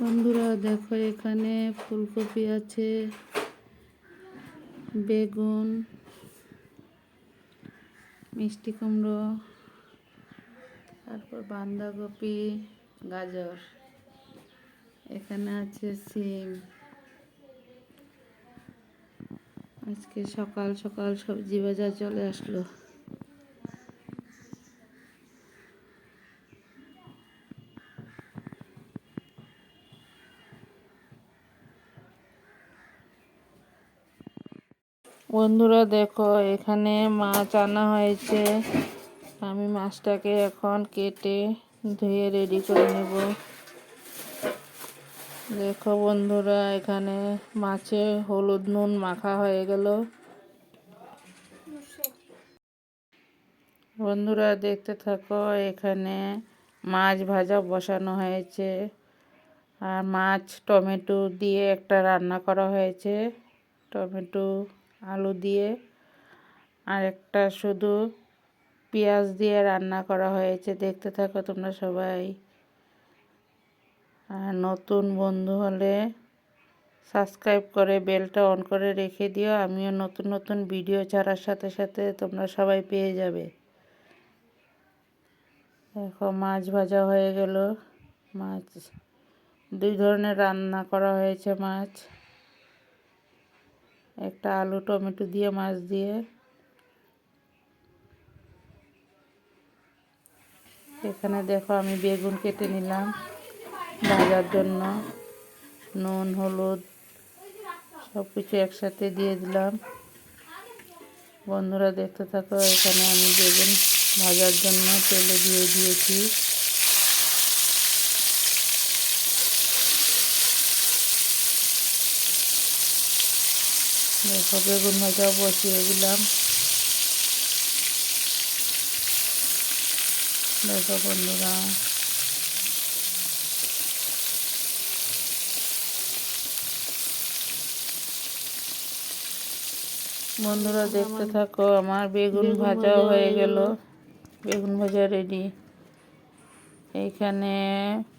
বন্ধুরা, দেখো এখানে ফুলকপি আছে, বেগুন, মিষ্টি কুমড়ো, তারপর বাঁধাকপি, গাজর, এখানে আছে সিম। আজকে সকাল সকাল সবজি বাজার চলে আসলো। বন্ধুরা দেখো, এখানে মাছ আনা হয়েছে। আমি মাছটাকে এখন কেটে ধুয়ে রেডি করে নেব। দেখো বন্ধুরা, এখানে মাছে হলুদ নুন মাখা হয়ে গেল। বন্ধুরা, দেখতে থাকো, এখানে মাছ ভাজা বসানো হয়েছে। আর মাছ টমেটো দিয়ে একটা রান্না করা হয়েছে। টমেটো আলু দিয়ে আর একটা শুধু পেঁয়াজ দিয়ে রান্না করা হয়েছে। দেখতে থাকো তোমরা সবাই। আর নতুন বন্ধু হলে সাবস্ক্রাইব করে বেলটা অন করে রেখে দিও। আমিও নতুন নতুন ভিডিও ছাড়ার সাথে সাথে তোমরা সবাই পেয়ে যাবে। দেখো মাছ ভাজা হয়ে গেল। মাছ, দুই ধরনের রান্না করা হয়েছে মাছ। একটা আলু টমেটো দিয়ে, মাছ দিয়ে। এখানে দেখো আমি বেগুন কেটে নিলাম ভাজার জন্য। নুন, হলুদ সব কিছু একসাথে দিয়ে দিলাম। বন্ধুরা দেখতে থাকো, এখানে আমি বেগুন ভাজার জন্য তেলে দিয়ে দিয়েছি। দেখো বেগুন ভাজা বসিয়ে দিলাম। দেখো বন্ধুরা। বন্ধুরা দেখতে থাকো আমার বেগুন ভাজা হয়ে গেল। বেগুন ভাজা রেডি এইখানে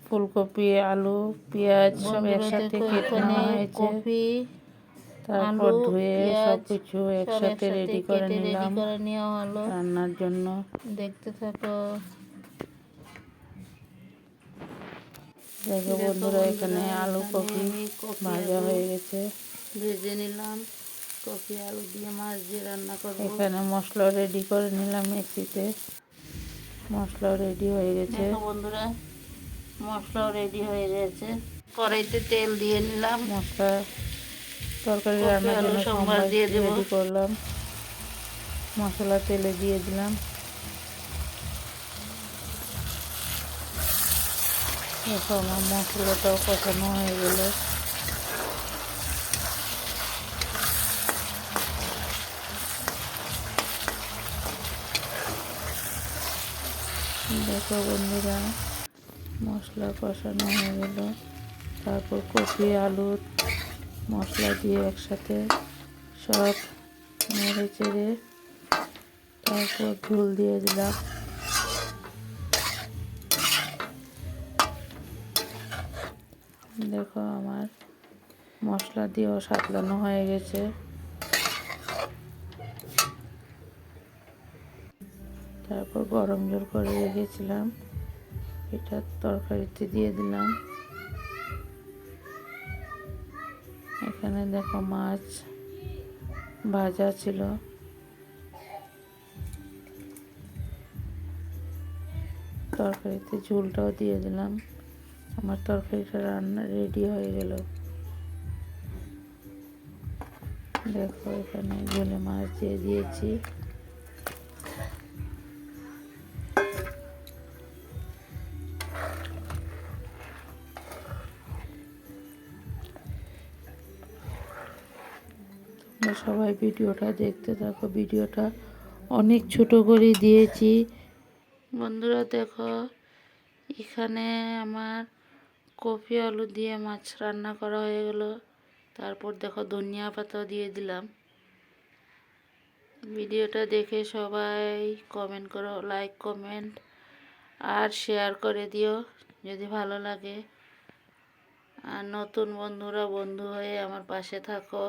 ফুলকপি আলু পেঁয়াজ সব একসাথে কেটে নেওয়া হয়েছে। তারপর ধুয়ে সবকিছু একসাথে রেডি করে নিলাম। রান্নার জন্য। দেখতে থাকো। দেখো বন্ধুরা এখানে আলু কপি ভাজা হয়ে গেছে। ভেজে নিলাম। কপি আলু দিয়ে মাছ দিয়ে রান্না করব। এখানে মশলা রেডি করে নিলাম মিক্সিতে। মশলা রেডি হয়ে গেছে। বন্ধুরা মশলাও রেডি হয়ে গেছে। কড়াইতে তেল দিয়ে নিলাম। মশলা তরকারি রান্নার জন্য দেবো। রেডি করলাম। মশলা তেলে দিয়ে দিলাম। দেখো আমার মশলাটাও কষানো হয়ে গেল। দেখো বন্ধুরা মশলা কষানো হয়ে গেল। তারপর কপি আলু মশলা দিয়ে একসাথে সব নেড়ে চেড়ে তারপর ঝোল দিয়ে দিলাম। দেখো আমার মশলা দিয়েও সাতলানো হয়ে গেছে। তারপর গরম জল করে রেখেছিলাম। এটা তরকারিতে দিয়ে দিলাম। এখানে দেখো মাছ ভাজা ছিল। তরকারিতে ঝোলটাও দিয়ে দিলাম। আমার তরকারিটা রান্না রেডি হয়ে গেল। দেখো এখানে ঝোলে মাছ দিয়ে দিয়েছি। তোমরা সবাই ভিডিওটা দেখতে থাকো। ভিডিওটা অনেক ছোট করে দিয়েছি। বন্ধুরা দেখো, এখানে আমার কপি আলু দিয়ে মাছ রান্না করা হয়ে গেল। তারপর দেখো ধনিয়া পাতাও দিয়ে দিলাম। ভিডিওটা দেখে সবাই কমেন্ট করো লাইক কমেন্ট আর শেয়ার করে দিও যদি ভালো লাগে। আর নতুন বন্ধুরা, বন্ধু হয়ে আমার পাশে থাকো।